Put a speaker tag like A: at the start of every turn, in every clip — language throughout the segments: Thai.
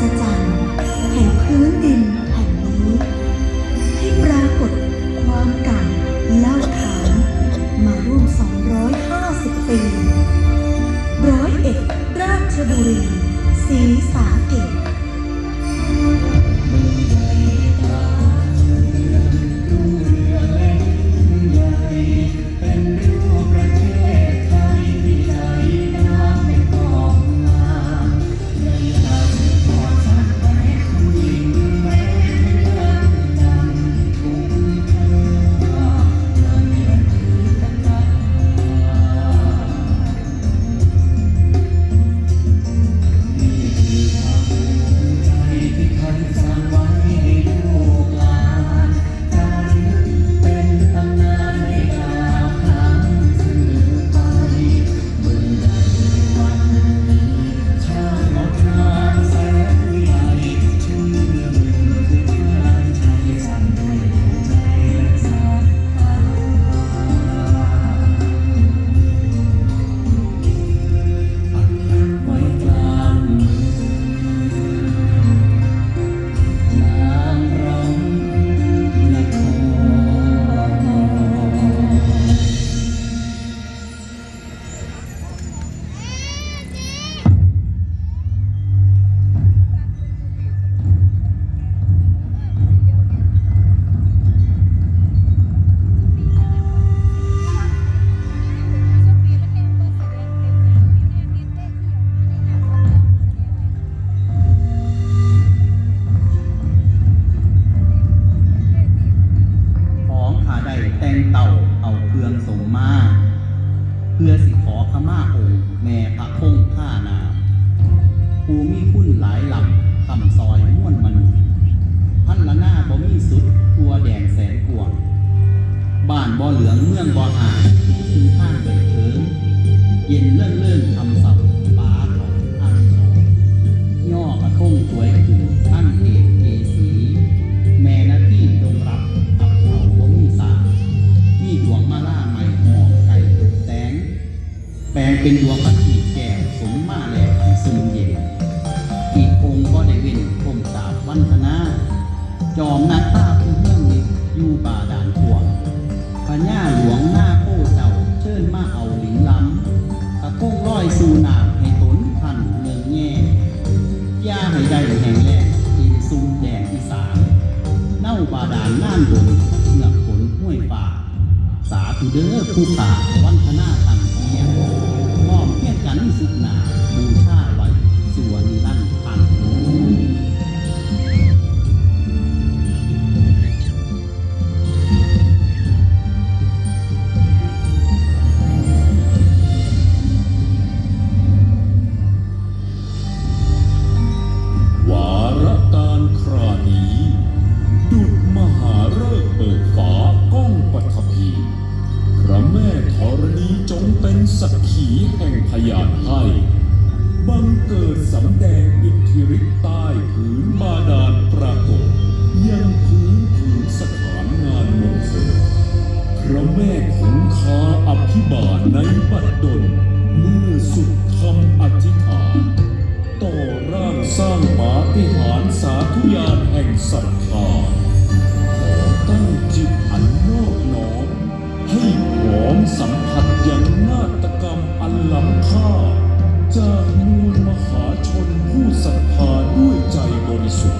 A: ศจรรย์แห่งพื้นดินแห่งนี้ ให้ปรากฏความเก่าเล่าขานมาร่วม 250 ปีร้อยเอ็ดราชบุรีสี
B: ส เป็นดวงพระขีดแก้วสมมาแหลกซึมเย็นอีกองค์ก็ได้เว้นคมสาบวันธนาจอมนาตาผู้เมืองนิอยู่ป่าด่านพวงพญ่าหลวงหน้าโป้เจ้าเชิญมาเอาหลิงล้ำตะโก้งร้อยสูนาให้ตนพันเมืองแง่ย่าให้ได้แห่งแรกอินซุมแดนอีสานเน่าบาดาลน่านบนเหงือกฝนห้วยป่า สาธุเด้อผู้ป่า
C: ระแม่คงคาอภิบาลในบัดดลเมื่อสุดคำอธิษฐาน ต่อร่างสร้างปาฏิหารสาธุญาณแห่งศรัทธาขอตั้งจิตอันนอบน้อมให้หอมสัมผัสอย่างนาฏกรรมอันล้ำค่า จากมวลมหาชนผู้ศรัทธาด้วยใจบริสุทธิ์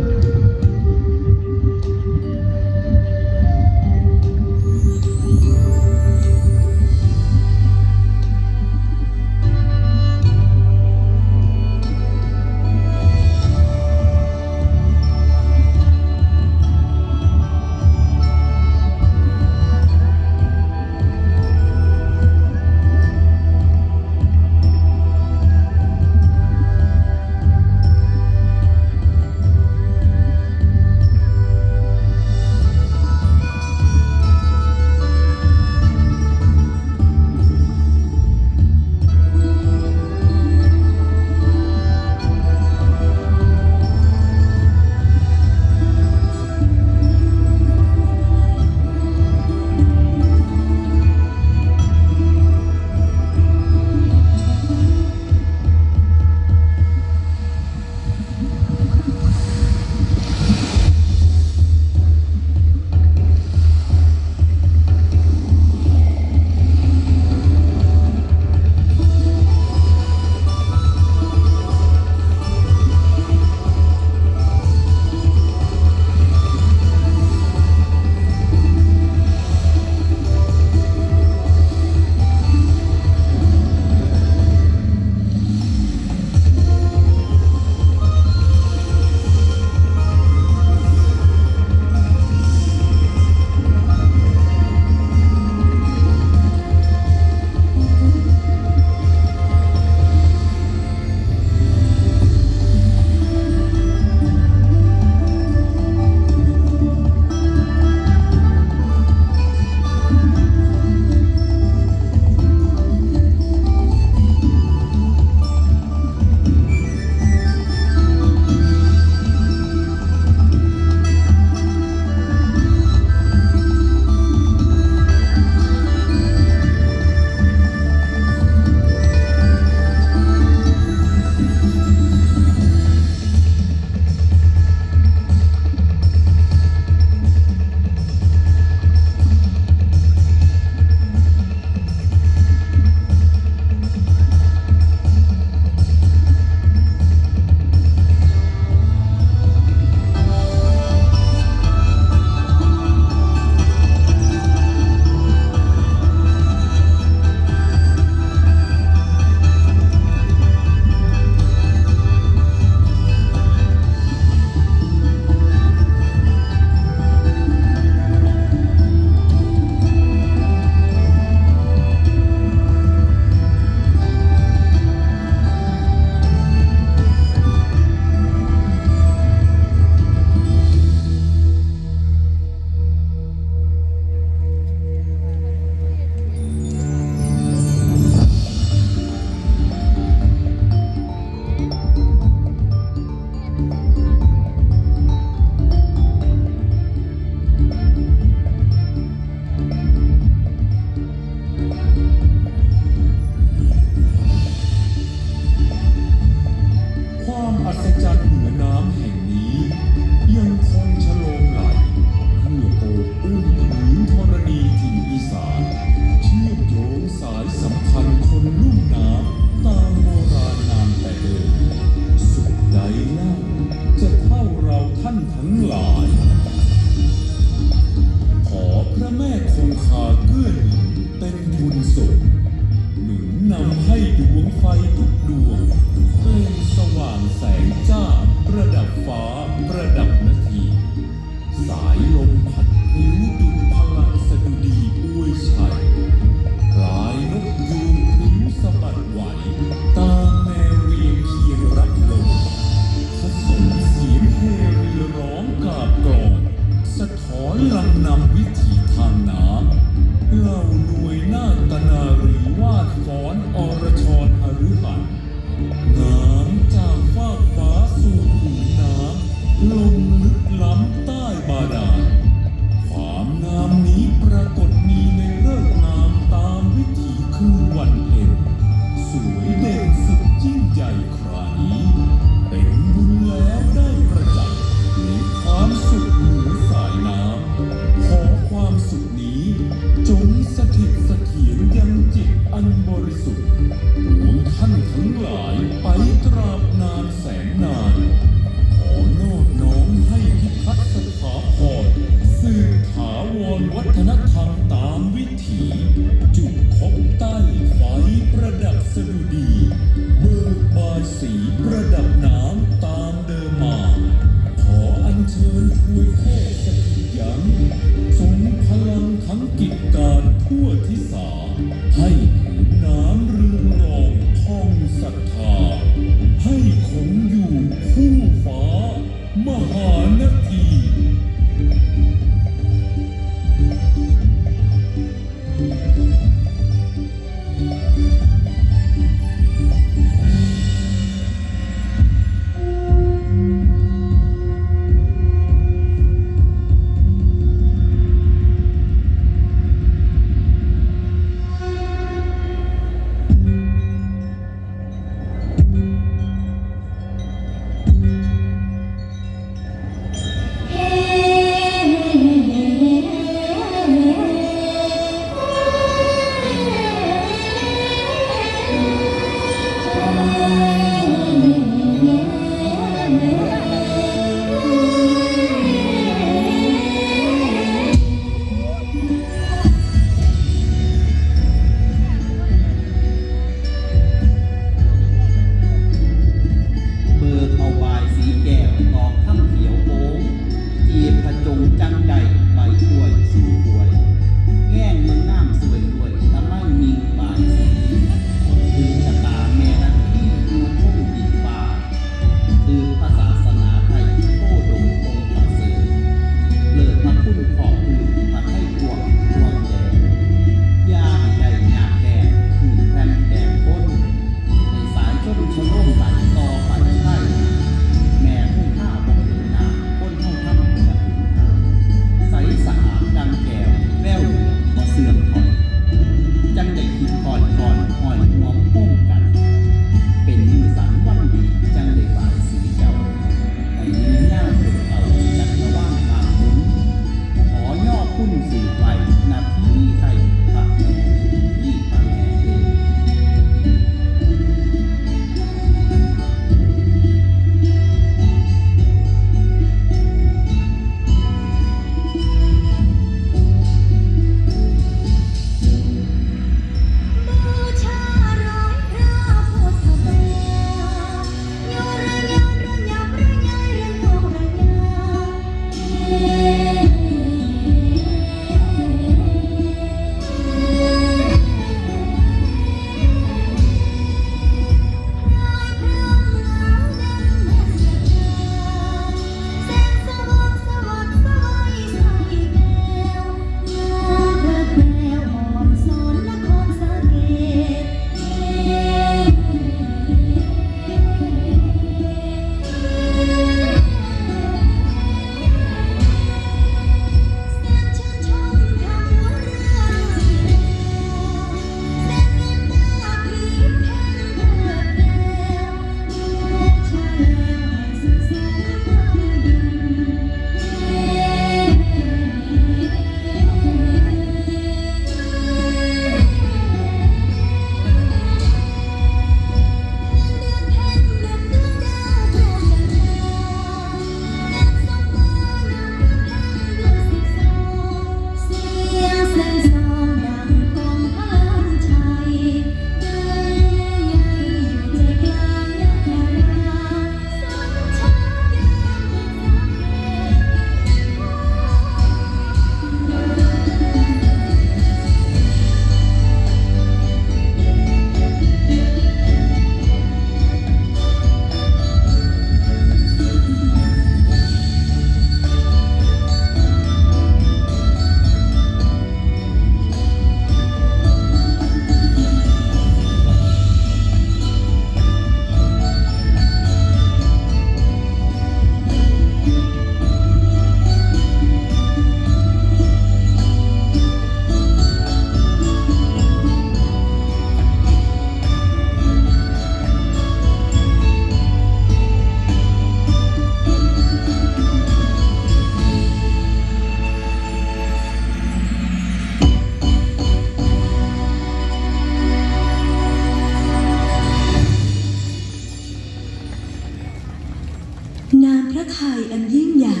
C: พระไทยอันยิ่งใหญ่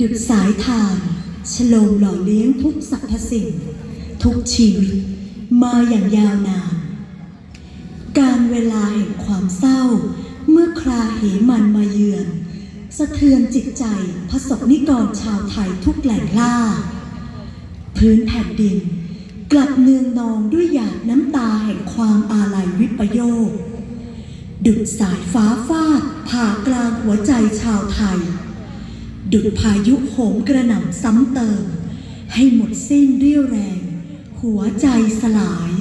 C: ดุดสายทาน
A: ฉลมหล่อเลี้ยงทุกสรรพสิ่ง ทุกชีวิตมาอย่างยาวนาน การเวลาแห่งความเศร้า เมื่อคราเหมันมาเยือน สะเทือนจิตใจพระสกนิกรชาวไทยทุกแหล่งล่า พื้นแผ่นดิน กลับเนืองนองด้วยหยาดน้ำตาแห่งความอาลัยวิปโยค ดุดสายฟ้าฟาดผ่ากลางหัวใจชาวไทย ดุดพายุโหมกระหน่ำซ้ำเติม ให้หมดสิ้นเรี่ยวแรง หัวใจสลาย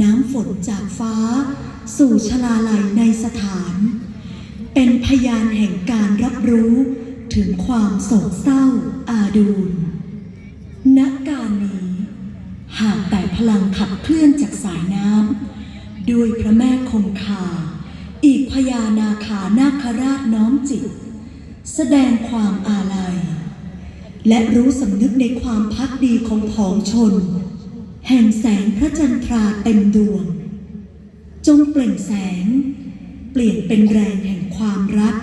A: น้ำฝนจากฟ้า สู่ชลาลัยในสถาน เป็นพยานแห่งการรับรู้ถึงความโศกเศร้าอาดูลณการนี้ หากแต่พลังขับเคลื่อนจากสายน้ำ ด้วยพระแม่คงคา อีกพญานาคานาคราชน้อมจิต แสดงความอาลัย และรู้สำนึกในความพักดีของผองชน แห่งแสงพระจันทราเต็มดวง จงเปล่งแสง เปลี่ยนเป็นแรงแห่งความรัก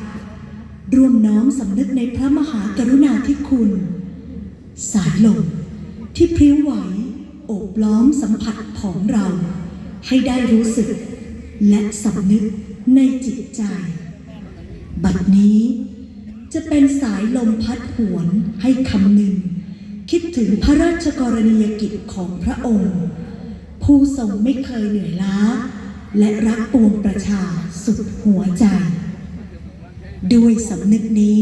A: ร่วมน้อมสำนึกในพระมหากรุณาธิคุณ สายลมที่พริ้วไหวโอบล้อมสัมผัสของเรา ให้ได้รู้สึก และสำนึกในจิตใจ บัดนี้จะเป็นสายลมพัดหวนให้คำหนึ่ง คิดถึงพระราชกรณียกิจของพระองค์ ผู้ทรงไม่เคยเหนื่อยล้า และรักปวงประชาสุดหัวใจ ด้วยสำนึกนี้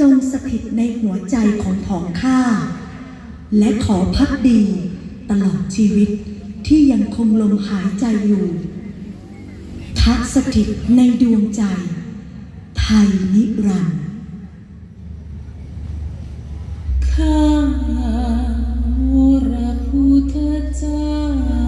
A: จงสถิตในหัวใจของผองข้า และขอพักดีตลอดชีวิต ที่ยังคงลมหายใจอยู่ ทักสถิตในดวงใจ ไทยนิรันดร์
D: ข้าพระพุทธเจ้าอา